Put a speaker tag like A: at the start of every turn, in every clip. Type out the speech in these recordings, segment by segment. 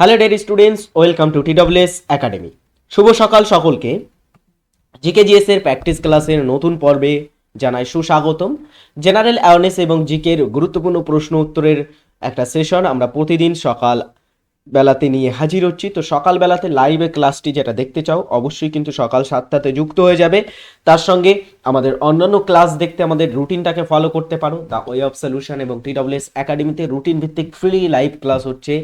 A: Hello dearie students welcome to TWS academy শুভ সকাল সকলকে। GK GS এর প্র্যাকটিস ক্লাসের নতুন পর্বে জানাই সুস্বাগতম। জেনারেল অ্যাওয়ারনেস এবং জিকের গুরুত্বপূর্ণ প্রশ্ন উত্তরের একটা সেশন আমরা প্রতিদিন সকাল বেলাতে নিয়ে হাজির হচ্ছি। তো সকাল বেলাতে লাইভে ক্লাসটি যেটা দেখতে চাও, অবশ্যই কিন্তু সকাল সাতটাতে যুক্ত হয়ে যাবে। তার সঙ্গে আমাদের অন্যান্য ক্লাস দেখতে আমাদের রুটিনটাকে ফলো করতে পারো। দ্য ওয়ে অফ সলিউশন এবং টিডব্লিউএস একাডেমিতে রুটিন ভিত্তিক ফ্রি লাইভ ক্লাস হচ্ছে।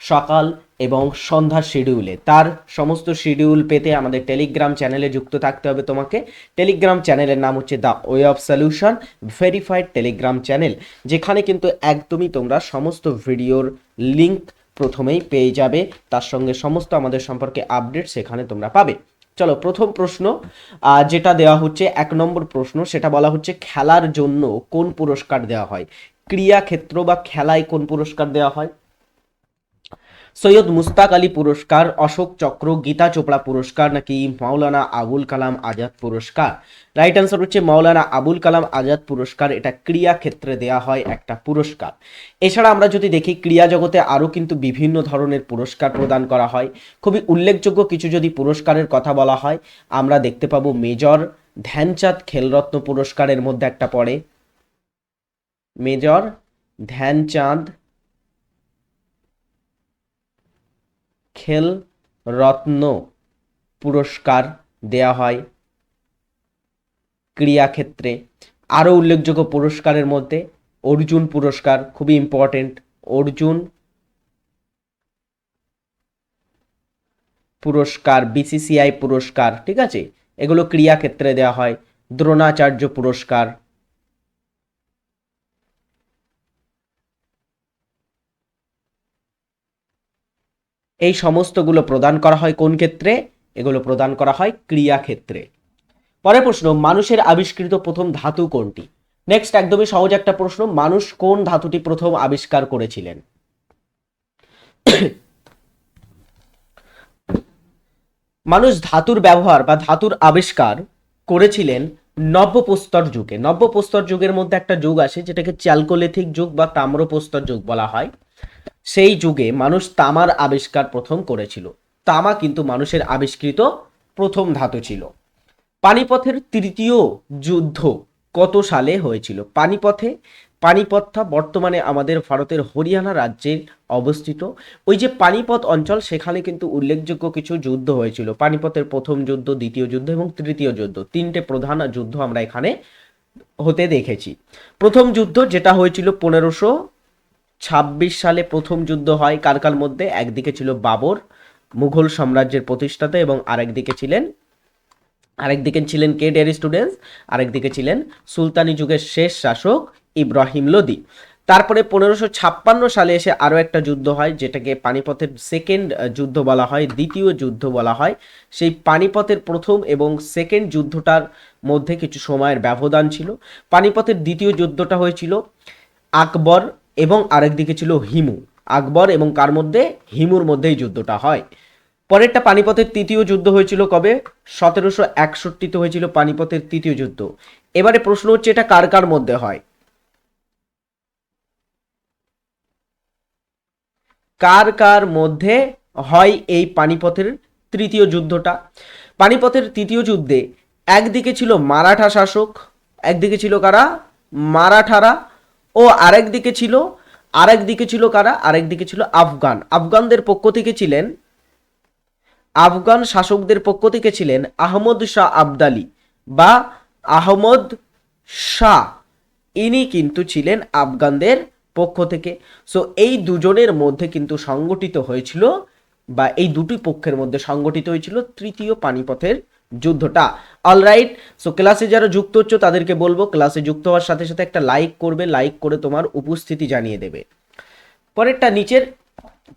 A: সকাল এবং সন্ধ্যার শিডিউলে তার সমস্ত শিডিউল পেতে আমাদের টেলিগ্রাম চ্যানেলে যুক্ত থাকতে হবে তোমাকে। টেলিগ্রাম চ্যানেলের নাম হচ্ছে the way of solution verified Telegram channel যেখানে কিন্তু একদমই তোমরা সমস্ত ভিডিওর লিঙ্ক প্রথমেই পেয়ে যাবে। তার সঙ্গে সমস্ত আমাদের সম্পর্কে আপডেট সেখানে তোমরা পাবে। চলো, প্রথম প্রশ্ন যেটা দেওয়া হচ্ছে, এক নম্বর প্রশ্ন, সেটা বলা হচ্ছে খেলার জন্য কোন পুরস্কার দেওয়া হয়? ক্রিয়া ক্ষেত্র বা খেলায় কোন পুরস্কার দেওয়া হয়? সৈয়দ মুস্তাক আলী পুরস্কার, অশোক চক্র, গীতা চোপড়া পুরস্কার নাকি মাওলানা আবুল কালাম আজাদ পুরস্কার? রাইট আনসার হচ্ছে মাওলানা আবুল কালাম আজাদ পুরস্কার। এটা ক্রিয়া ক্ষেত্রে দেয়া হয় একটা পুরস্কার। এছাড়া আমরা যদি দেখি, ক্রিয়া জগতে আরও কিন্তু বিভিন্ন ধরনের পুরস্কার প্রদান করা হয়। খুবই উল্লেখযোগ্য কিছু যদি পুরস্কারের কথা বলা হয়, আমরা দেখতে পাবো মেজর ধ্যানচাঁদ খেলরত্ন পুরস্কারের মধ্যে একটা পড়ে। মেজর ধ্যানচাঁদ খেল রত্ন পুরস্কার দেয়া হয় ক্রীড়াক্ষেত্রে আরও উল্লেখযোগ্য পুরস্কারের মধ্যে অর্জুন পুরস্কার খুবই ইম্পর্টেন্ট অর্জুন পুরস্কার বিসিসিআই পুরস্কার, ঠিক আছে? এগুলো ক্রীড়াক্ষেত্রে দেওয়া হয়। দ্রোণাচার্য পুরস্কার এই সমস্তগুলো প্রদান করা হয় কোন ক্ষেত্রে? এগুলো প্রদান করা হয় ক্রিয়া ক্ষেত্রে। পরের প্রশ্ন, মানুষের আবিষ্কৃত প্রথম ধাতু কোনটি? নেক্সট একদমই সহজ একটা প্রশ্ন, মানুষ কোন ধাতুটি প্রথম আবিষ্কার করেছিলেন? মানুষ ধাতুর ব্যবহার বা ধাতুর আবিষ্কার করেছিলেন নব্যপ্রস্তর যুগে। নব্যপ্রস্তর যুগের মধ্যে একটা যুগ আসে, যেটাকে চ্যালকোলিথিক যুগ বা তাম্রপ্রস্তর যুগ বলা হয়। সেই যুগে মানুষ তামার আবিষ্কার প্রথম করেছিল। তামা কিন্তু মানুষের আবিষ্কৃত প্রথম ধাতু ছিল। পানিপথের তৃতীয় যুদ্ধ কত সালে হয়েছিল? পানিপথে, পানিপথটা বর্তমানে আমাদের ভারতের হরিয়ানা রাজ্যের অবস্থিত। ওই যে পানিপথ অঞ্চল, সেখানে কিন্তু উল্লেখযোগ্য কিছু যুদ্ধ হয়েছিল। পানিপথের প্রথম যুদ্ধ, দ্বিতীয় যুদ্ধ এবং তৃতীয় যুদ্ধ। তিনটে প্রধান যুদ্ধ আমরা এখানে হতে দেখেছি। প্রথম যুদ্ধ যেটা হয়েছিল পনেরোশো ছাব্বিশ সালে প্রথম যুদ্ধ হয় কার কার মধ্যে। একদিকে ছিল বাবর, মুঘল সাম্রাজ্যের প্রতিষ্ঠাতা এবং আরেকদিকে ছিলেন আরেকদিকে ছিলেন কে ডেয়ারি স্টুডেন্টস আরেকদিকে ছিলেন সুলতানি যুগের শেষ শাসক ইব্রাহিম লোদি। তারপরে পনেরোশো ছাপ্পান্ন সালে এসে আরও একটা যুদ্ধ হয়, যেটাকে পানিপথের সেকেন্ড যুদ্ধ বলা হয়, দ্বিতীয় যুদ্ধ বলা হয়। সেই পানিপথের প্রথম এবং সেকেন্ড যুদ্ধটার মধ্যে কিছু সময়ের ব্যবধান ছিল। পানিপথের দ্বিতীয় যুদ্ধটা হয়েছিল আকবর এবং আরেকদিকে ছিল হিমু। আকবর এবং কার মধ্যে? হিমুর মধ্যেই যুদ্ধটা হয়। পরেরটা পানিপথের তৃতীয় যুদ্ধ হয়েছিল কবে? সতেরোশো একষট্টিতে হয়েছিল পানিপথের তৃতীয় যুদ্ধ। এবারে প্রশ্ন হচ্ছে এটা কার কার মধ্যে হয়? কার কার মধ্যে হয় এই পানিপথের তৃতীয় যুদ্ধটা? পানিপথের তৃতীয় যুদ্ধে একদিকে ছিল মারাঠা শাসক, একদিকে ছিল কারা? মারাঠারা। ও আরেক দিকে ছিল, আরেক দিকে ছিল কারা? আরেক দিকে ছিল আফগান। আফগানদের পক্ষ থেকে ছিলেন, আফগান শাসকদের পক্ষ থেকে ছিলেন আহমদ শাহ আবদালি বা আহমদ শাহ। ইনি কিন্তু ছিলেন আফগানদের পক্ষ থেকে। সো এই দুজনের মধ্যে কিন্তু সংগঠিত হয়েছিল বা এই দুটি পক্ষের মধ্যে সংগঠিত হয়েছিল তৃতীয় পানিপথের যুদ্ধটা। অলরাইট সো ক্লাসে যারা যুক্ত হচ্ছে, তাদেরকে বলব ক্লাসে যুক্ত হওয়ার সাথে সাথে একটা লাইক করবে লাইক করে তোমার উপস্থিতি জানিয়ে দেবে। পরেরটা, নিচের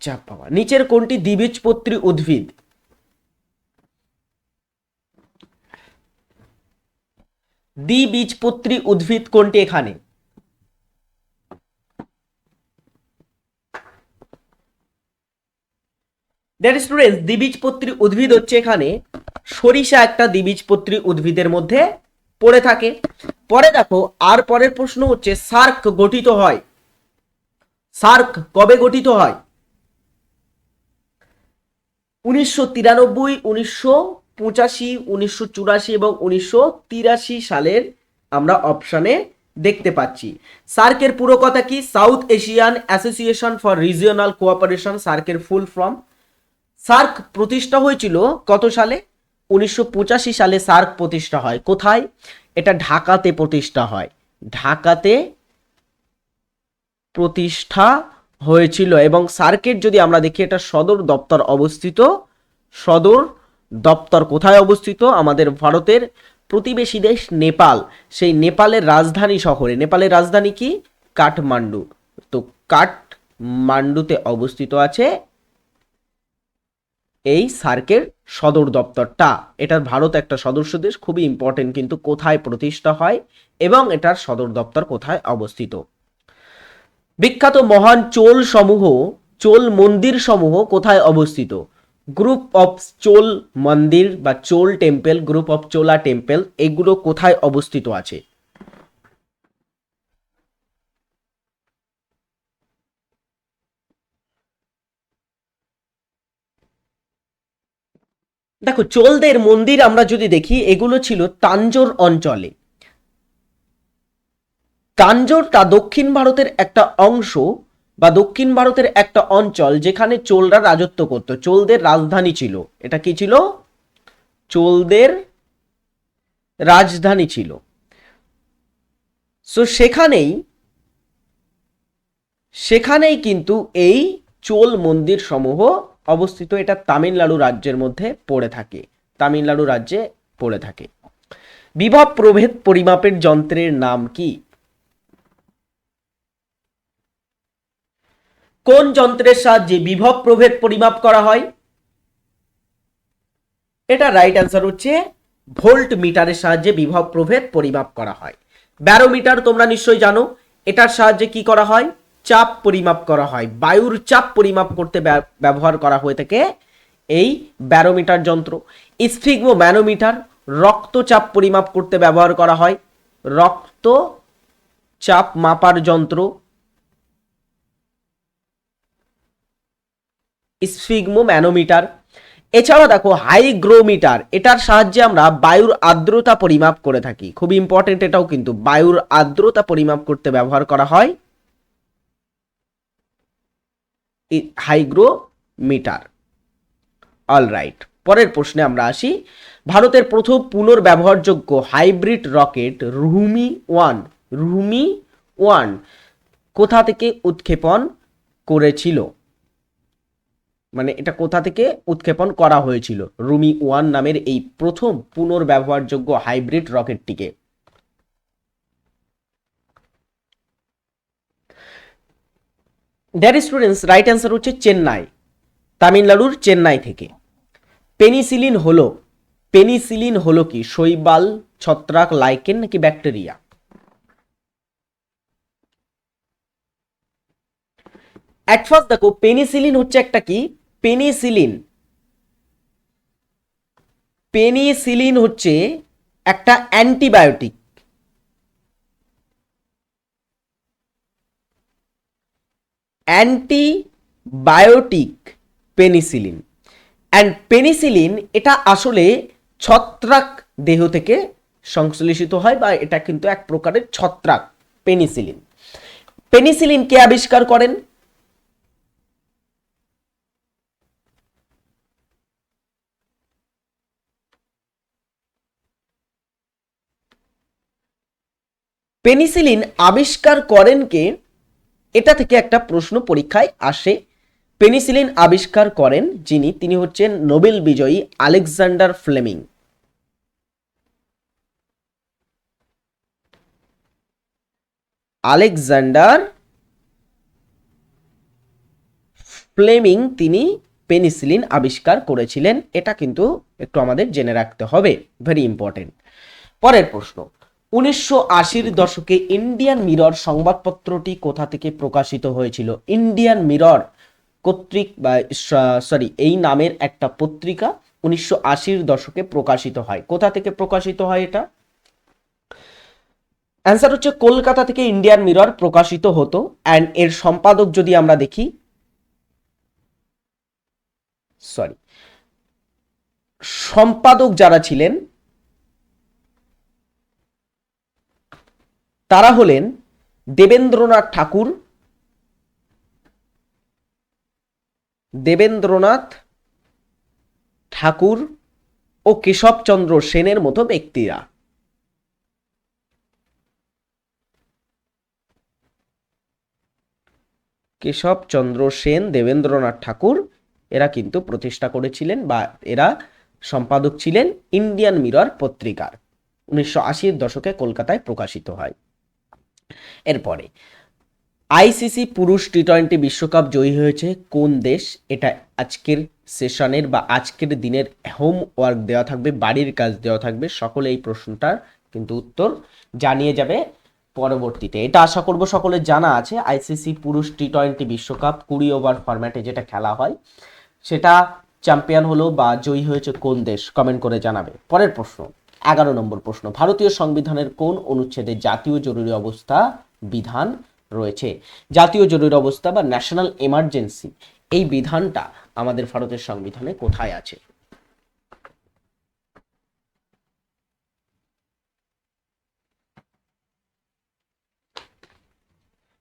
A: চাপ বাবা, নিচের কোনটি দ্বিবীজপত্রী উদ্ভিদ? দ্বিবীজপত্রী উদ্ভিদ কোনটি এখানে? দ্যাট স্টুডেন্টস দ্বিবীজপত্রী উদ্ভিদ হচ্ছে এখানে সরিষা একটা দ্বিবীজপত্রী উদ্ভিদের মধ্যে পড়ে থাকে। পরে দেখো, আর পরের প্রশ্ন হচ্ছে, সার্ক গঠিত হয়? সার্ক কবে গঠিত হয়? উনিশশো তিরানব্বই, উনিশশো পঁচাশি, উনিশশো চুরাশি এবং উনিশশো তিরাশি সালের আমরা অপশানে দেখতে পাচ্ছি। সার্কের পুরো কথা কি? South Asian Association for Regional Cooperation সার্কের ফুল ফর্ম সার্ক প্রতিষ্ঠা হয়েছিল কত সালে? উনিশশো পঁচাশি সালে সার্ক প্রতিষ্ঠা হয়। কোথায়? এটা ঢাকাতে প্রতিষ্ঠা হয়। ঢাকাতে প্রতিষ্ঠা হয়েছিল এবং সার্কের যদি আমরা দেখি, এটা সদর দপ্তর অবস্থিত। সদর দপ্তর কোথায় অবস্থিত? আমাদের ভারতের প্রতিবেশী দেশ নেপাল। সেই নেপালের রাজধানী শহরে। নেপালের রাজধানী কি? কাঠমান্ডু। তো কাঠমান্ডুতে অবস্থিত আছে এই সার্কের সদর দপ্তরটা। এটা ভারত একটা সদস্য দেশ, খুবই ইম্পর্টেন্ট কিন্তু কোথায় প্রতিষ্ঠা হয় এবং এটার সদর দপ্তর কোথায় অবস্থিত। বিখ্যাত মহান চোল সমূহ, চোল মন্দির সমূহ কোথায় অবস্থিত? গ্রুপ অফ চোল মন্দির বা Chola temple group of Chola temple এগুলো কোথায় অবস্থিত আছে? দেখো, চোলদের মন্দির আমরা যদি দেখি, এগুলো ছিল তাঞ্জোর অঞ্চলে। তাঞ্জোরটা দক্ষিণ ভারতের একটা অংশ বা দক্ষিণ ভারতের একটা অঞ্চল যেখানে চোলরা রাজত্ব করত। চোলদের রাজধানী ছিল। এটা কি ছিল? চোলদের রাজধানী ছিল। সো সেখানেই সেখানেই কিন্তু এই চোল মন্দির সমূহ অবস্থিত এটা তামিলনাড়ু রাজ্যের মধ্যে পড়ে থাকে। তামিলনাড়ু রাজ্যে পড়ে থাকে। বিভব প্রভেদ পরিমাপের যন্ত্রের নাম কি? কোন যন্ত্রের সাহায্যে বিভব প্রভেদ পরিমাপ করা হয়? এটা রাইট অ্যান্সার হচ্ছে ভোল্ট মিটারের সাহায্যে বিভব প্রভেদ পরিমাপ করা হয়। ব্যারোমিটার তোমরা নিশ্চয়ই জানো। এটার সাহায্যে কি করা হয়? চাপ পরিমাপ করা হয়। বায়ুর চাপ পরিমাপ করতে ব্যব- ব্যবহার করা হয়ে থাকে এই ব্যারোমিটার যন্ত্র। স্ফিগমো ম্যানোমিটার রক্তচাপ পরিমাপ করতে ব্যবহার করা হয়। রক্ত চাপ মাপার যন্ত্র। স্ফিগমো ম্যানোমিটার এছাড়াও দেখো, হাইগ্রোমিটার, এটার সাহায্যে আমরা বায়ুর আর্দ্রতা পরিমাপ করে থাকি। খুব ইম্পর্টেন্ট এটাও কিন্তু, বায়ুর আর্দ্রতা পরিমাপ করতে ব্যবহার করা হয়। হাইগ্রোমিটার। অল রাইট পরের প্রশ্নে আমরা আসি। ভারতের প্রথম পুনর্ব্যবহারযোগ্য hybrid rocket Rhumi one Rhumi one কোথা থেকে উৎক্ষেপণ করেছিল? মানে এটা কোথা থেকে উৎক্ষেপণ করা হয়েছিল? রুমি ওয়ান নামের এই প্রথম পুনর্ব্যবহারযোগ্য হাইব্রিড রকেটটিকে। দ্যার স্টুডেন্টস রাইট অ্যান্সার হচ্ছে চেন্নাই। তামিলনাড়ুর চেন্নাই থেকে। পেনিসিলিন হলো পেনিসিলিন হলো কি? শৈবাল, ছত্রাক, লাইকেন নাকি ব্যাকটেরিয়া? অ্যাট ফার্স্ট দেখো, পেনিসিলিন হচ্ছে একটা কি? পেনিসিলিন। পেনিসিলিন হচ্ছে একটা antibiotic. Antibiotic penicillin. And penicillin এটা আসলে ছত্রাক দেহ থেকে সংশ্লেষিত হয় বা এটা কিন্তু এক প্রকারের ছত্রাক, পেনিসিলিন। পেনিসিলিন কে আবিষ্কার করেন? পেনিসিলিন আবিষ্কার করেন কে? এটা থেকে একটা প্রশ্ন পরীক্ষায় আসে। পেনিসিলিন আবিষ্কার করেন যিনি, তিনি হচ্ছেন নোবেল বিজয়ী আলেকজান্ডার ফ্লেমিং। আলেকজান্ডার ফ্লেমিং তিনি পেনিসিলিন আবিষ্কার করেছিলেন। এটা কিন্তু একটু আমাদের জেনে রাখতে হবে। ভেরি ইম্পর্টেন্ট পরের প্রশ্ন। উনিশশো আশির দশকে ইন্ডিয়ান মিরর সংবাদপত্রটি কোথা থেকে প্রকাশিত হয়েছিল? ইন্ডিয়ান মিরর কর্তৃক বা সরি, এই নামের একটা পত্রিকা উনিশশো আশির দশকে প্রকাশিত হয়। কোথা থেকে প্রকাশিত হয় এটা? অ্যান্সার হচ্ছে কলকাতা থেকে ইন্ডিয়ান মিরর প্রকাশিত হতো। অ্যান্ড এর সম্পাদক যদি আমরা দেখি, সরি, সম্পাদক যারা ছিলেন তারা হলেন দেবেন্দ্রনাথ ঠাকুর দেবেন্দ্রনাথ ঠাকুর ও কেশবচন্দ্র সেনের মতো ব্যক্তিরা। কেশবচন্দ্র সেন, দেবেন্দ্রনাথ ঠাকুর, এরা কিন্তু প্রতিষ্ঠা করেছিলেন বা এরা সম্পাদক ছিলেন ইন্ডিয়ান মিরর পত্রিকার। উনিশশো আশির দশকে কলকাতায় প্রকাশিত হয়। এরপরে, আইসিসি পুরুষ টি টোয়েন্টি বিশ্বকাপ জয়ী হয়েছে কোন দেশ? এটা আজকের সেশনের বা আজকের দিনের হোমওয়ার্ক দেওয়া থাকবে, বাড়ির কাজ দেওয়া থাকবে, সকলে এই প্রশ্নটার কিন্তু উত্তর জানিয়ে যাবে পরবর্তীতে। এটা আশা করব সকলে জানা আছে, আইসিসি পুরুষ টি টোয়েন্টি বিশ্বকাপ কুড়ি ওভার ফরম্যাটে যেটা খেলা হয়, সেটা চ্যাম্পিয়ন হলো বা জয়ী হয়েছে কোন দেশ? কমেন্ট করে জানাবে। পরের প্রশ্ন এগারো নম্বর প্রশ্ন, ভারতীয় সংবিধানের কোন অনুচ্ছেদে জাতীয় জরুরি অবস্থা বিধান রয়েছে? জাতীয় জরুরি অবস্থা বা ন্যাশনাল এমার্জেন্সি এই বিধানটা আমাদের ভারতের সংবিধানে কোথায় আছে?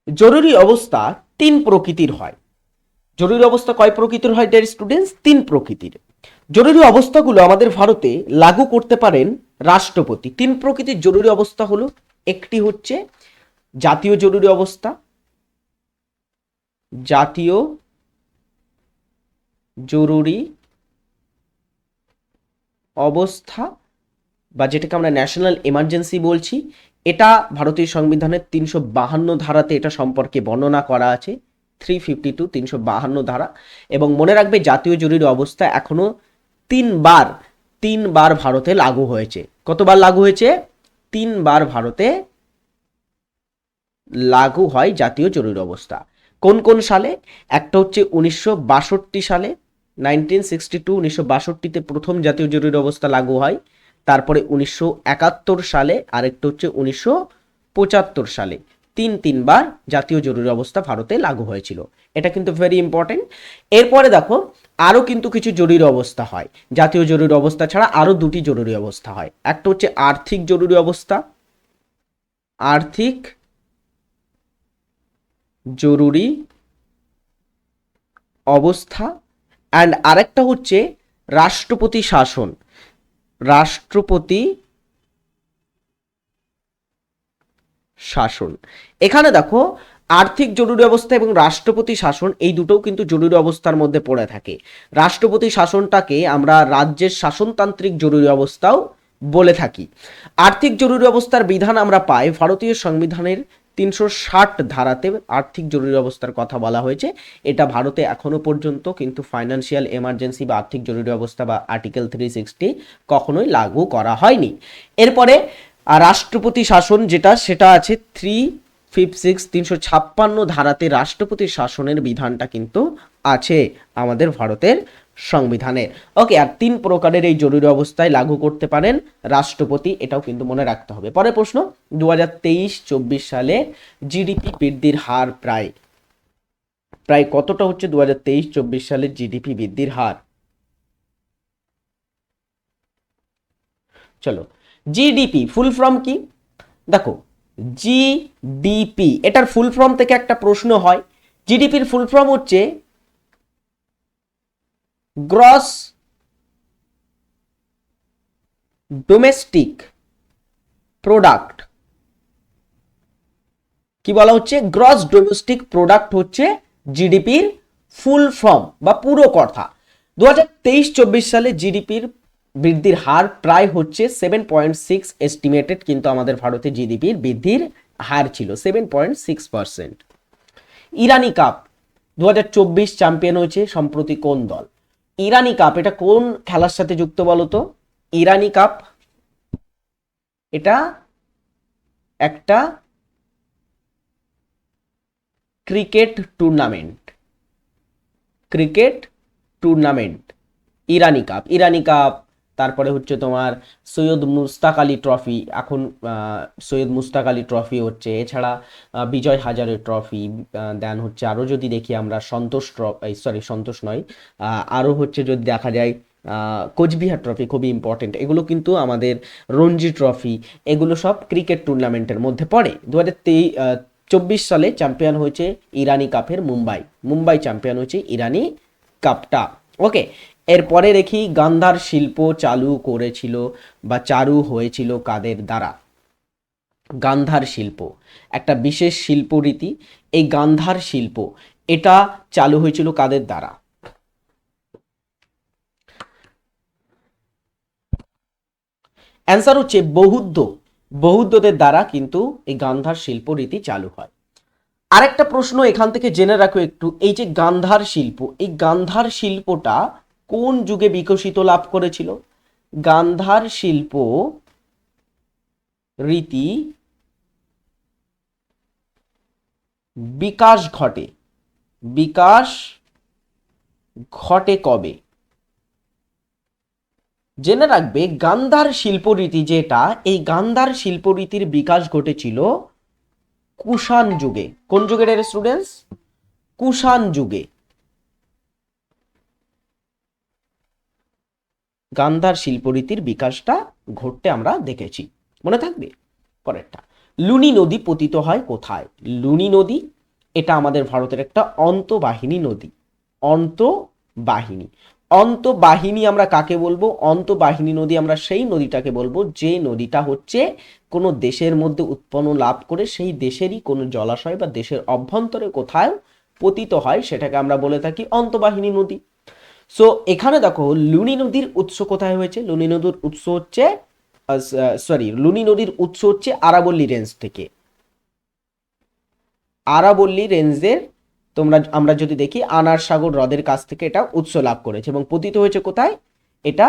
A: জরুরি অবস্থা তিন প্রকৃতির হয়। জরুরি অবস্থা কয় প্রকৃতির হয় ডিয়ার স্টুডেন্টস তিন প্রকৃতির। জরুরি অবস্থাগুলো আমাদের ভারতে লাগু করতে পারেন রাষ্ট্রপতি। তিন প্রকৃতির জরুরি অবস্থা হলো, একটি হচ্ছে জাতীয় জরুরি অবস্থা, জাতীয় জরুরি অবস্থা বা যেটাকে আমরা ন্যাশনাল এমার্জেন্সি বলছি, এটা ভারতীয় সংবিধানের তিনশো বাহান্ন ধারাতে এটা সম্পর্কে বর্ণনা করা আছে থ্রি ফিফটি টু তিনশো বাহান্ন ধারা। এবং মনে রাখবে জাতীয় জরুরি অবস্থা এখনও তিনবার তিনবার ভারতে লাগু হয়েছে। কতবার লাগু হয়েছে? তিনবার ভারতে লাগু হয় জাতীয় জরুরি অবস্থা। কোন কোন সালে? একটা হচ্ছে উনিশশো বাষট্টি সালে নাইনটিন সিক্সটি টু উনিশশো বাষট্টিতে প্রথম জাতীয় জরুরি অবস্থা লাগু হয়। তারপরে উনিশশো একাত্তর সালে, আরেকটা হচ্ছে উনিশশো পঁচাত্তর সালে। তিন, তিনবার জাতীয় জরুরি অবস্থা ভারতে লাগু হয়েছিল। এটা কিন্তু ভেরি ইম্পর্টেন্ট এরপরে দেখো আরও কিন্তু কিছু জরুরি অবস্থা হয়। জাতীয় জরুরি অবস্থা ছাড়া আরও দুটি জরুরি অবস্থা হয়। একটা হচ্ছে আর্থিক জরুরি অবস্থা। আর্থিক জরুরি অবস্থা। অ্যান্ড আরেকটা হচ্ছে রাষ্ট্রপতি শাসন। রাষ্ট্রপতি শাসন। এখানে দেখো আর্থিক জরুরি অবস্থা এবং রাষ্ট্রপতি শাসন, এই দুটোও কিন্তু জরুরি অবস্থার মধ্যে পড়ে থাকে। রাষ্ট্রপতি শাসনটাকে আমরা রাজ্যের শাসনতান্ত্রিক জরুরি অবস্থাও বলে থাকি। আর্থিক জরুরি অবস্থার বিধান আমরা পাই, ভারতীয় সংবিধানের তিনশো ষাট ধারাতে আর্থিক জরুরি অবস্থার কথা বলা হয়েছে। এটা ভারতে এখনও পর্যন্ত কিন্তু ফাইন্যান্সিয়াল এমার্জেন্সি বা আর্থিক জরুরি অবস্থা বা আর্টিকেল থ্রি সিক্সটি কখনোই লাগু করা হয়নি। এরপরে রাষ্ট্রপতি শাসন যেটা, সেটা আছে থ্রি ফিফ সিক্স তিনশো ছাপ্পান্ন ধারাতে রাষ্ট্রপতি শাসনের বিধানটা কিন্তু আছে আমাদের ভারতের সংবিধানে। ওকে, আর তিন প্রকারের এই জরুরি অবস্থায় লাগু করতে পারেন রাষ্ট্রপতি, এটাও কিন্তু মনে রাখতে হবে। পরের প্রশ্ন দু হাজার তেইশ, চব্বিশ সালে জিডিপি বৃদ্ধির হার প্রায় প্রায় কতটা হচ্ছে দু হাজার তেইশ, চব্বিশ সালে জিডিপি বৃদ্ধির হার? চলো, জিডিপি, ফুল ফর্ম কি? দেখো জিডিপি এটার ফুল ফর্ম থেকে একটা প্রশ্ন হয়। জিডিপির ফুল ফর্ম হচ্ছে গ্রস ডোমেস্টিক প্রোডাক্ট কি বলা হচ্ছে? গ্রস ডোমেস্টিক প্রোডাক্ট হচ্ছে জিডিপির ফুল ফর্ম বা পুরো কথা। দু হাজার তেইশ চব্বিশ সালে জিডিপির বৃদ্ধির হার প্রায় হচ্ছে সেভেন পয়েন্ট সিক্স এস্টিমেটেড কিন্তু আমাদের ভারতে জিডিপির বৃদ্ধির হার ছিল seven point six percent Irani cup দু চব্বিশ চ্যাম্পিয়ন হয়েছে সম্প্রতি কোন দল? ইরানি কাপ, এটা কোন খেলার সাথে যুক্ত বলতো? ইরানি কাপ, এটা একটা cricket tournament. Cricket tournament, Irani cup Irani cup তারপরে হচ্ছে তোমার সৈয়দ মুস্তাক আলী ট্রফি, এখন সৈয়দ মুস্তাক আলী ট্রফি হচ্ছে, এছাড়া বিজয় হাজারে ট্রফি দেন হচ্ছে আরও যদি দেখি আমরা সন্তোষ ট্রফি সরি সন্তোষ নয় আরও হচ্ছে যদি দেখা যায় কোচবিহার ট্রফি খুবই ইম্পর্টেন্ট এগুলো কিন্তু আমাদের রঞ্জি ট্রফি, এগুলো সব ক্রিকেট টুর্নামেন্টের মধ্যে পড়ে। দু চব্বিশ সালে চ্যাম্পিয়ন হয়েছে ইরানি কাপের মুম্বাই মুম্বাই চ্যাম্পিয়ন হয়েছে ইরানি কাপটা। ওকে এরপরে দেখি গান্ধার শিল্প চালু করেছিল বা চালু হয়েছিল কাদের দ্বারা? গান্ধার শিল্প। একটা বিশেষ শিল্পরীতি এই গান্ধার শিল্প, এটা চালু হয়েছিল কাদের দ্বারা? অ্যান্সার হচ্ছে বৌদ্ধ বৌদ্ধদের দ্বারা কিন্তু এই গান্ধার শিল্পরীতি চালু হয়। আরেকটা প্রশ্ন এখান থেকে জেনে রাখো একটু, এই যে গান্ধার শিল্প, এই গান্ধার শিল্পটা কোন যুগে বিকশিত লাভ করেছিল? গান্ধার শিল্প রীতি বিকাশ ঘটে। বিকাশ ঘটে কবে? জেনে রাখবে, গান্ধার শিল্পরীতি যেটা, এই গান্ধার শিল্পরীতির বিকাশ ঘটেছিল কুষাণ যুগে। কোন যুগের স্টুডেন্টস কুষাণ যুগে। গান্ধার শিল্পরীতির বিকাশটা ঘটতে আমরা দেখেছি। মনে থাকবে? পরেরটা। লুনি নদী পতিত হয় কোথায়? লুনি নদী, এটা আমাদের ভারতের একটা অন্তবাহিনী নদী। অন্তবাহিনী। অন্তবাহিনী আমরা কাকে বলব? অন্তবাহিনী নদী আমরা সেই নদীটাকে বলব, যে নদীটা হচ্ছে কোনো দেশের মধ্যে উৎপন্ন লাভ করে সেই দেশেরই কোনো জলাশয় বা দেশের অভ্যন্তরে কোথায় পতিত হয়, সেটাকে আমরা বলে থাকি অন্তবাহিনী নদী। সো এখানে দেখো, লুনি নদীর উৎস কোথায় হয়েছে? লুনি নদীর উৎস হচ্ছে সরি লুনি নদীর উৎস হচ্ছে আরাবল্লী রেঞ্জ থেকে। আরাবল্লী রেঞ্জের তোমরা, আমরা যদি দেখি, আনার সাগর হ্রদের কাছ থেকে এটা উৎস লাভ করেছে এবং পতিত হয়েছে কোথায়? এটা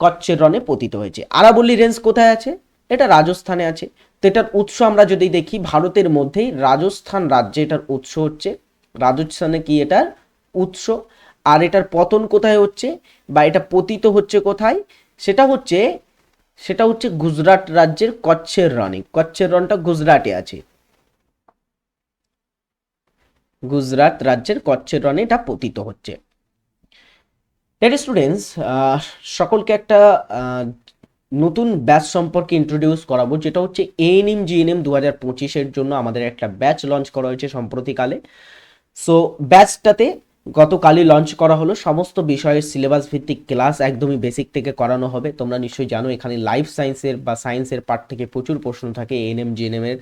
A: কচ্ছের রনে পতিত হয়েছে। আরাবল্লী রেঞ্জ কোথায় আছে? এটা রাজস্থানে আছে। তো এটার উৎস আমরা যদি দেখি, ভারতের মধ্যেই রাজস্থান রাজ্যে এটার উৎস হচ্ছে। রাজস্থানে কি এটার উৎস? আর এটার পতন কোথায় হচ্ছে বা এটা পতিত হচ্ছে কোথায়? সেটা হচ্ছে সেটা হচ্ছে গুজরাট রাজ্যের কচ্ছের রনে কচ্ছের রনটা গুজরাটে আছে। গুজরাট রাজ্যের কচ্ছের রনে এটা পতিত হচ্ছে। স্টুডেন্টস সকলকে একটা নতুন ব্যাচ সম্পর্কে ইন্ট্রোডিউস করাবো, যেটা হচ্ছে এএনএম জিএনএম দু হাজার পঁচিশের জন্য আমাদের একটা ব্যাচ লঞ্চ করা হয়েছে সম্প্রতিকালে। সো ব্যাচটাতে গতকালই লঞ্চ করা হলো, সমস্ত বিষয়ের সিলেবাস ভিত্তিক ক্লাস একদমই বেসিক থেকে করানো হবে। তোমরা নিশ্চয়ই জানো, এখানে লাইফ সায়েন্সের বা সায়েন্সের পার্ট থেকে প্রচুর প্রশ্ন থাকে এএনএম জিএনএম এর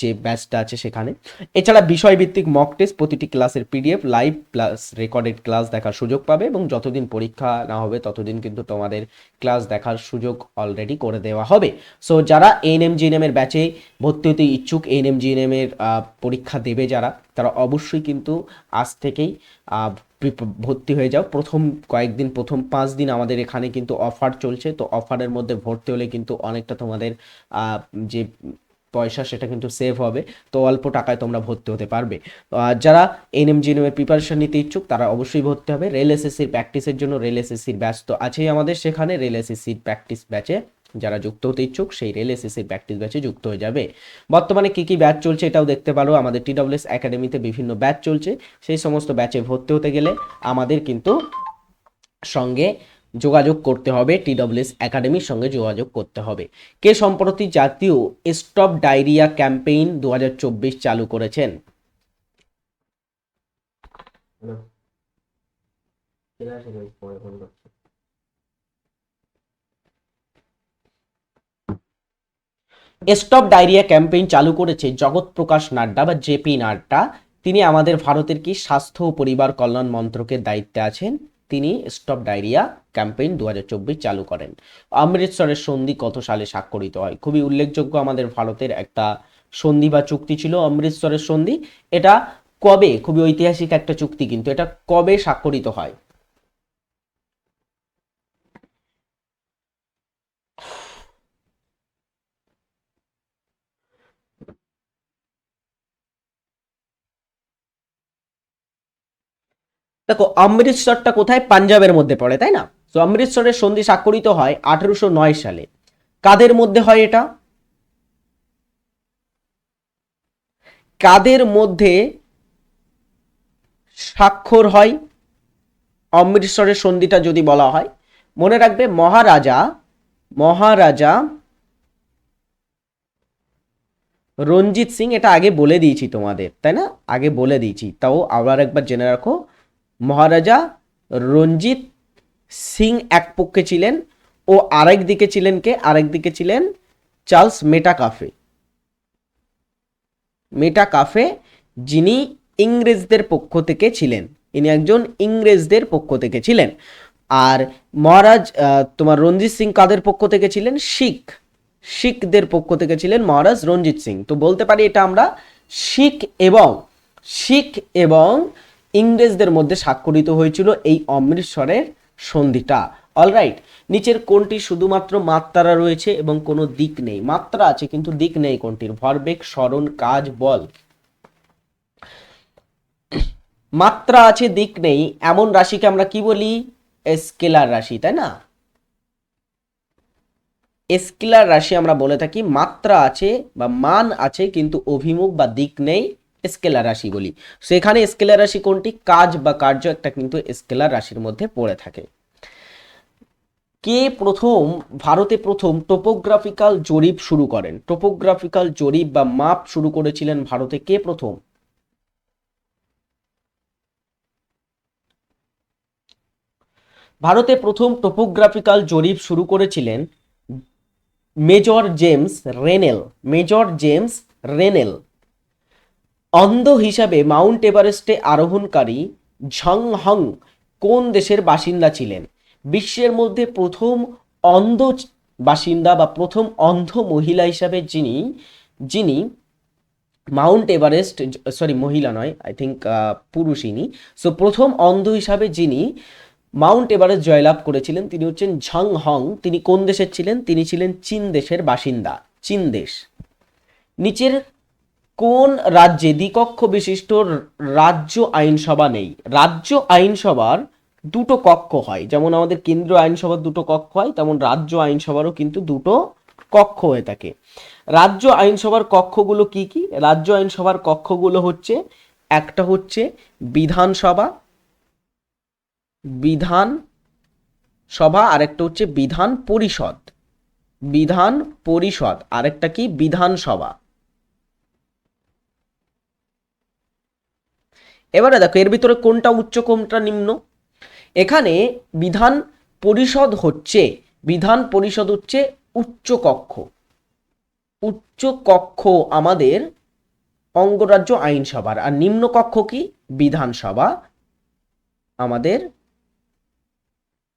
A: যে ব্যাচটা আছে সেখানে। এছাড়া বিষয়ভিত্তিক মক টেস্ট প্রতিটি ক্লাসের PDF live plus recorded class দেখার সুযোগ পাবে এবং যতদিন পরীক্ষা না হবে, ততদিন কিন্তু তোমাদের ক্লাস দেখার সুযোগ অলরেডি করে দেওয়া হবে। সো যারা এএনএম জিএনএম এর ব্যাচে ভর্তি হতে ইচ্ছুক এএনএম জিএনএম এর পরীক্ষা দেবে যারা তারা অবশ্যই কিন্তু আজ থেকেই ভর্তি হয়ে যাও। প্রথম কয়েকদিন, প্রথম পাঁচ দিন আমাদের এখানে কিন্তু অফার চলছে। তো অফারের মধ্যে ভর্তি হলে কিন্তু অনেকটা তোমাদের যে পয়সা সেটা কিন্তু সেভ হবে। তো অল্প টাকায় তোমরা ভর্তি হতে পারবে। যারা এনএম জিএনএম এর প্রিপারেশন নিতে ইচ্ছুক, তারা অবশ্যই ভর্তি হবে। রেল এসএসসির প্র্যাকটিসের জন্য রেল এসএসসির ব্যাচ তো আছেই আমাদের সেখানে। রেল এসএসসির প্র্যাকটিস ব্যাচে যারা যুক্ত হতে ইচ্ছুক, সেই রেল এসএসসির প্র্যাকটিস ব্যাচে যুক্ত হয়ে যাবে। বর্তমানে কি কি ব্যাচ চলছে এটাও দেখতে পারো। আমাদের টিডব্লিউএস একাডেমিতে বিভিন্ন ব্যাচ চলছে। সেই সমস্ত ব্যাচে ভর্তি হতে গেলে আমাদের কিন্তু সঙ্গে যোগাযোগ করতে হবে টিডব্লিউএস একাডেমির সঙ্গে যোগাযোগ করতে হবে। কে সম্প্রতি জাতীয় স্টপ ডায়রিয়া ক্যাম্পেইন দু হাজার চব্বিশ চালু করেছেন? স্টপ ডায়রিয়া ক্যাম্পেইন চালু করেছে জগৎ প্রকাশ নাড্ডা বা জেপি নাড্ডা। তিনি আমাদের ভারতের কি স্বাস্থ্য ও পরিবার কল্যাণ মন্ত্রকের দায়িত্বে আছেন? তিনি স্টপ ডায়রিয়া ক্যাম্পেইন দু হাজার চব্বিশ চালু করেন। অমৃতসরের সন্ধি কত সালে স্বাক্ষরিত হয়? খুবই উল্লেখযোগ্য আমাদের ভারতের একটা সন্ধি বা চুক্তি ছিল অমৃতসরের সন্ধি। এটা কবে? খুবই ঐতিহাসিক একটা চুক্তি কিন্তু এটা কবে স্বাক্ষরিত হয়? দেখো, অমৃতসরটা কোথায়? পাঞ্জাবের মধ্যে পড়ে, তাই না? তো অমৃতসরের সন্ধি স্বাক্ষরিত হয় আঠারোশো নয় সালে। কাদের মধ্যে হয় এটা? কাদের মধ্যে স্বাক্ষর হয়? অমৃতসরের সন্ধিটা যদি বলা হয়। মনে রাখবে, মহারাজা মহারাজা রঞ্জিত সিং, এটা আগে বলে দিয়েছি তোমাদের, তাই না? আগে বলে দিয়েছি। তাও আবার একবার জেনে রাখো। মহারাজা রঞ্জিত সিং এক পক্ষে ছিলেন ও আরেক দিকে ছিলেন কে? আরেক দিকে ছিলেন Charles Metcalfe Metcalfe যিনি ইংরেজদের পক্ষ থেকে ছিলেন। ইনি একজন ইংরেজদের পক্ষ থেকে ছিলেন। আর মহারাজ তোমার রঞ্জিত সিং কাদের পক্ষ থেকে ছিলেন? শিখ। শিখদের পক্ষ থেকে ছিলেন মহারাজ রঞ্জিত সিং। তো বলতে পারি এটা আমরা শিখ এবং শিখ এবং ইংরেজদের মধ্যে স্বাক্ষরিত হয়েছিল এই অমৃতসরের সন্ধিটা। অলরাইট নিচের কোনটি শুধুমাত্র মাত্রা রয়েছে এবং কোনো দিক নেই। মাত্রা আছে, কিন্তু দিক নেই কোনটির ভরবেগ, স্মরণ, কাজ, বল। মাত্রা আছে, দিক নেই। এমন রাশিকে আমরা কি বলি? স্কেলার রাশি, তাই না? স্কেলার রাশি আমরা বলে থাকি মাত্রা আছে বা মান আছে, কিন্তু অভিমুখ বা দিক নেই। স্কেলার রাশি বলি। সেখানে স্কেলার রাশি কোনটি? কাজ বা কার্য একটা কিন্তু স্কেলার রাশির মধ্যে পড়ে থাকে। কে প্রথম? ভারতে প্রথম টোপোগ্রাফিক্যাল জরিপ শুরু করেন। টোপোগ্রাফিক্যাল জরিপ বা মাপ শুরু করেছিলেন ভারতে কে প্রথম? ভারতে প্রথম টোপোগ্রাফিক্যাল জরিপ শুরু করেছিলেন Major James Rennell. Major James Rennell. অন্ধ হিসাবে মাউন্ট এভারেস্টে আরোহণকারী ঝং হং কোন দেশের বাসিন্দা ছিলেন? বিশ্বের মধ্যে প্রথম অন্ধ বাসিন্দা বা প্রথম অন্ধ মহিলা হিসাবে যিনি যিনি মাউন্ট এভারেস্ট, সরি, মহিলা নয় আই থিঙ্ক পুরুষ ইনি। সো প্রথম অন্ধ হিসাবে যিনি মাউন্ট এভারেস্ট জয়লাভ করেছিলেন, তিনি হচ্ছেন ঝং হং তিনি কোন দেশের ছিলেন? তিনি ছিলেন চীন দেশের বাসিন্দা, চীন দেশ। নিচের কোন রাজ্যে দ্বিকক্ষ বিশিষ্ট রাজ্য আইনসভা নেই? রাজ্য আইনসভার দুটো কক্ষ হয়। যেমন আমাদের কেন্দ্রীয় আইনসভার দুটো কক্ষ হয়, তেমন রাজ্য আইনসভারও কিন্তু দুটো কক্ষ হয়ে থাকে। রাজ্য আইনসভার কক্ষগুলো কি কি? রাজ্য আইনসভার কক্ষগুলো হচ্ছে, একটা হচ্ছে বিধানসভা বিধান সভা আরেকটা হচ্ছে বিধান পরিষদ। বিধান পরিষদ, আরেকটা কি? বিধানসভা। এবারে দেখো, এর ভিতরে কোনটা উচ্চ, কোনটা নিম্ন? এখানে বিধান পরিষদ হচ্ছে, বিধান পরিষদ হচ্ছে উচ্চ কক্ষ। উচ্চ কক্ষ আমাদের অঙ্গরাজ্য আইনসভার। আর নিম্ন কক্ষ কি? বিধানসভা আমাদের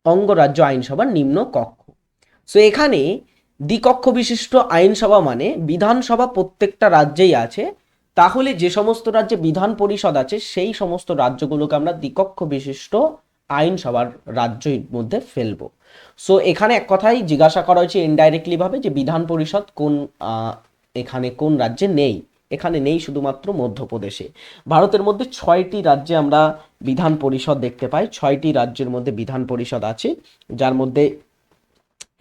A: অঙ্গরাজ্য আইনসভার নিম্ন কক্ষ। সো এখানে দ্বিকক্ষ বিশিষ্ট আইনসভা মানে বিধানসভা প্রত্যেকটা রাজ্যেই আছে তাহলে যে সমস্ত রাজ্যে বিধান পরিষদ আছে, সেই সমস্ত রাজ্যগুলোকে আমরা দ্বিকক্ষ বিশিষ্ট আইনসভার রাজ্যের মধ্যে ফেলব। সো এখানে এক কথাই জিজ্ঞাসা করা হয়েছে ইনডাইরেক্টলি ভাবে যে বিধান পরিষদ কোন এখানে কোন রাজ্যে নেই। এখানে নেই শুধুমাত্র মধ্যপ্রদেশে। ভারতের মধ্যে ছয়টি রাজ্যে আমরা বিধান পরিষদ দেখতে পাই। ছয়টি রাজ্যের মধ্যে বিধান পরিষদ আছে। যার মধ্যে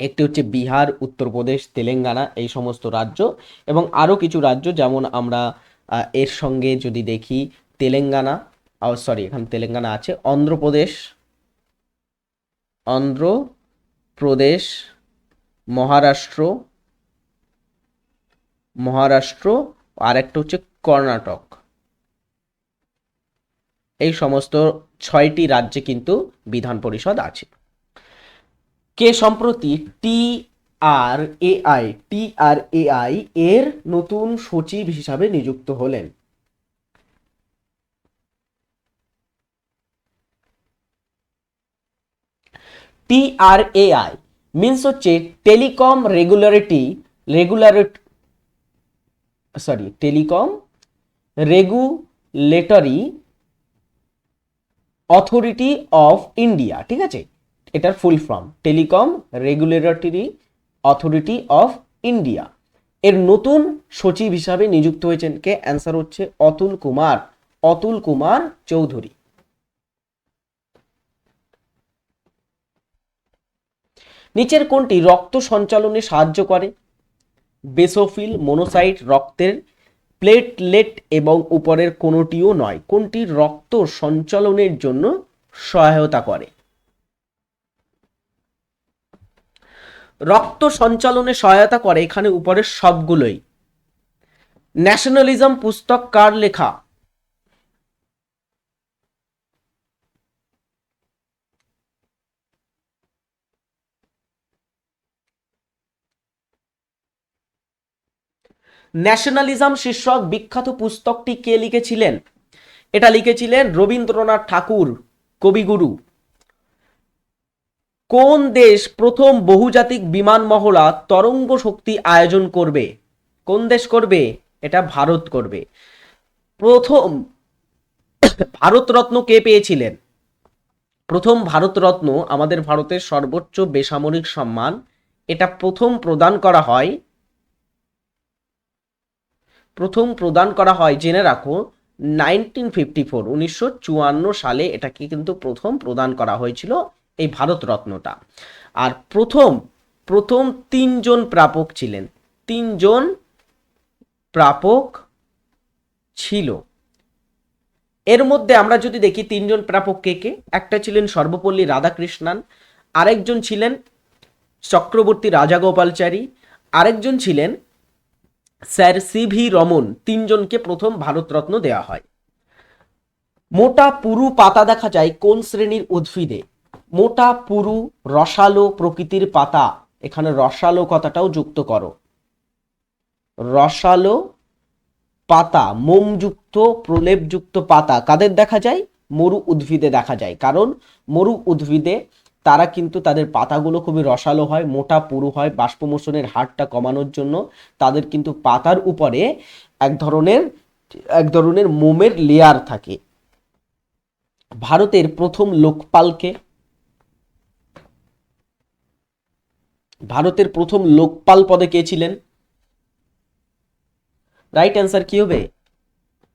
A: একটি হচ্ছে বিহার, উত্তরপ্রদেশ, তেলেঙ্গানা, এই সমস্ত রাজ্য এবং আরও কিছু রাজ্য যেমন আমরা এর সঙ্গে যদি দেখি তেলেঙ্গানা সরি এখানে তেলেঙ্গানা আছে, অন্ধ্রপ্রদেশ অন্ধ্রপ্রদেশ, মহারাষ্ট্র মহারাষ্ট্র আর একটা হচ্ছে কর্ণাটক। এই সমস্ত ছয়টি রাজ্যে কিন্তু বিধান পরিষদ আছে। কে সম্প্রতি টি আর এআই টি আর এআই এর নতুন সচিব হিসাবে নিযুক্ত হলেন। টি আর এআই মিনস হচ্ছে telecom regularity regularity sorry telecom regulatory authority of India, ঠিক আছে? এটার full form. Telecom regulatory authority of India. এর নতুন সচিব হিসাবে নিযুক্ত হয়েছেন কে? অ্যান্সার হচ্ছে অতুল কুমার অতুল কুমার চৌধুরী। নিচের কোনটি রক্ত সঞ্চালনে সাহায্য করে? বেসোফিল মোনোসাইট রক্তের প্লেটলেট এবং উপরের কোনোটিও নয়, কোনটি রক্ত সঞ্চালনের জন্য সহায়তা করে? রক্ত সঞ্চালনে সহায়তা করে এখানে উপরের সবগুলোই। ন্যাশনালিজম পুস্তক কার লেখা? ন্যাশনালিজম শীর্ষক বিখ্যাত পুস্তকটি কে লিখেছিলেন? এটা লিখেছিলেন রবীন্দ্রনাথ ঠাকুর, কবিগুরু। কোন দেশ প্রথম বহুজাতিক বিমান মহড়া তরঙ্গ শক্তি আয়োজন করবে? কোন দেশ করবে? এটা ভারত করবে। প্রথম ভারতরত্ন কে পেয়েছিলেন? প্রথম ভারতরত্ন আমাদের ভারতের সর্বোচ্চ বেসামরিক সম্মান। এটা প্রথম প্রদান করা হয়। প্রথম প্রদান করা হয়, জেনে রাখো, নাইনটিন ফিফটি ফোর, উনিশশো চুয়ান্ন সালে এটাকে কিন্তু প্রথম প্রদান করা হয়েছিল। এই ভারতরত্নটা আর প্রথম প্রথম তিনজন প্রাপক ছিলেন। তিনজন প্রাপক ছিল। এর মধ্যে আমরা যদি দেখি তিনজন প্রাপক কে কে, একটা ছিলেন সর্বপল্লী রাধাকৃষ্ণান, আরেকজন ছিলেন চক্রবর্তী রাজাগোপালচারী, আরেকজন ছিলেন স্যার সি ভি রমন, তিনজনকে প্রথম ভারতরত্ন দেওয়া হয়। মোটা পুরু পাতা দেখা যায় কোন শ্রেণির উদ্ভিদে। মোটা, পুরু, রসালো প্রকৃতির পাতা। এখানে রসালো কথাটাও যুক্ত করো। রসালো পাতা, মোমযুক্ত, প্রলেপযুক্ত পাতা। কাদের দেখা যায়? মরু উদ্ভিদে দেখা যায়। কারণ মরু উদ্ভিদে তারা কিন্তু তাদের পাতাগুলো খুবই রসালো হয়, মোটা, পুরু হয়। বাষ্পমোচনের হারটা কমানোর জন্য তাদের কিন্তু পাতার উপরে এক ধরনের এক ধরনের মোমের লেয়ার থাকে। ভারতের প্রথম লোকপালকে ভারতের প্রথম লোকপাল পদে কে ছিলেন? রাইট অ্যান্সার কি হবে?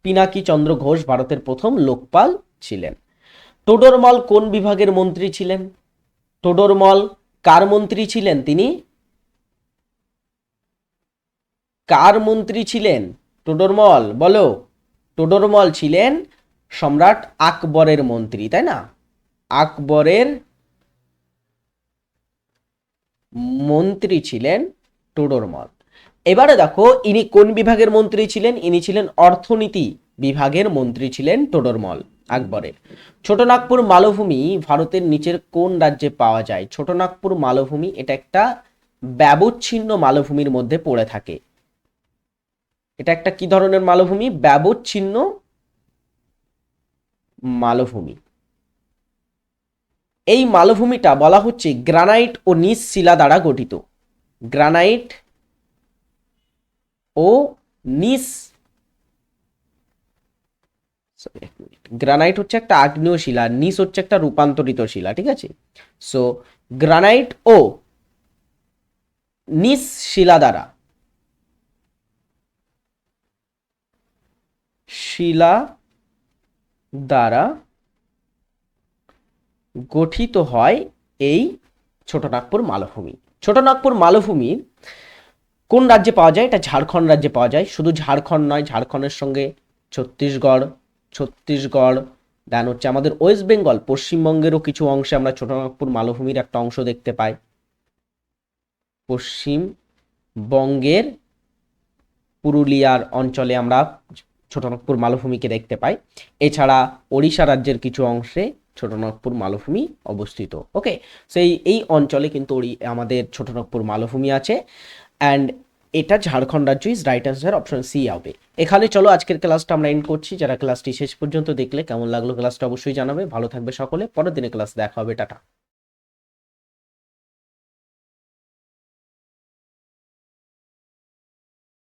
A: পিনাকি চন্দ্র ঘোষ ভারতের প্রথম লোকপাল ছিলেন। টোডরমল কোন বিভাগের মন্ত্রী ছিলেন? টোডরমল কার মন্ত্রী ছিলেন তিনি? কার মন্ত্রী ছিলেন? টোডরমল, বলো। টোডরমল ছিলেন সম্রাট আকবরের মন্ত্রী, তাই না? আকবরের মন্ত্রী ছিলেন টোডরমল এবারে দেখো, ইনি কোন বিভাগের মন্ত্রী ছিলেন? ইনি ছিলেন অর্থনীতি বিভাগের মন্ত্রী ছিলেন টোডরমল আকবরের। ছোটনাগপুর মালভূমি ভারতের নিচের কোন রাজ্যে পাওয়া যায়? ছোটনাগপুর মালভূমি, এটা একটা ব্যবচ্ছিন্ন মালভূমির মধ্যে পড়ে থাকে। এটা একটা কি ধরনের মালভূমি? ব্যবচ্ছিন্ন মালভূমি। এই মালভূমিটা বলা হচ্ছে গ্রানাইট ও নিস শিলা দ্বারা গঠিত। গ্রানাইট ও নিস গ্রানাইট হচ্ছে একটা আগ্নেয় শিলা নিস হচ্ছে একটা রূপান্তরিত শিলা, ঠিক আছে? সো গ্রানাইট ও নিস শিলা দ্বারা শিলা দ্বারা গঠিত হয় এই ছোটনাগপুর মালভূমি। ছোটনাগপুর মালভূমির কোন রাজ্যে পাওয়া যায়? এটা ঝাড়খণ্ড রাজ্যে পাওয়া যায়। শুধু ঝাড়খণ্ড নয়, ঝাড়খণ্ডের সঙ্গে ছত্তিশগড় ছত্তিশগড় দেন হচ্ছে আমাদের ওয়েস্ট বেঙ্গল। পশ্চিমবঙ্গেরও কিছু অংশে আমরা ছোটনাগপুর মালভূমির একটা অংশ দেখতে পাই। পশ্চিমবঙ্গের পুরুলিয়ার অঞ্চলে আমরা ছোটনাগপুর মালভূমিকে দেখতে পাই। এছাড়া ওড়িশা রাজ্যের কিছু অংশে ছোটনাগপুর মালভূমি অবস্থিত। ওকে সেই এই অঞ্চলে কিন্তু আমাদের ছোটনাগপুর মালভূমি আছে। অ্যান্ড এটা ঝাড়খণ্ড রাজ্য is right answer option C হবে। এখানে চলো, আজকের ক্লাসটা আমরা এন্ড করছি। যারা ক্লাসটি শেষ পর্যন্ত দেখলে কেমন লাগল ক্লাসটা অবশ্যই জানাবে। ভালো থাকবে সকলে। পরের দিনে ক্লাস দেখা হবে। টাটা।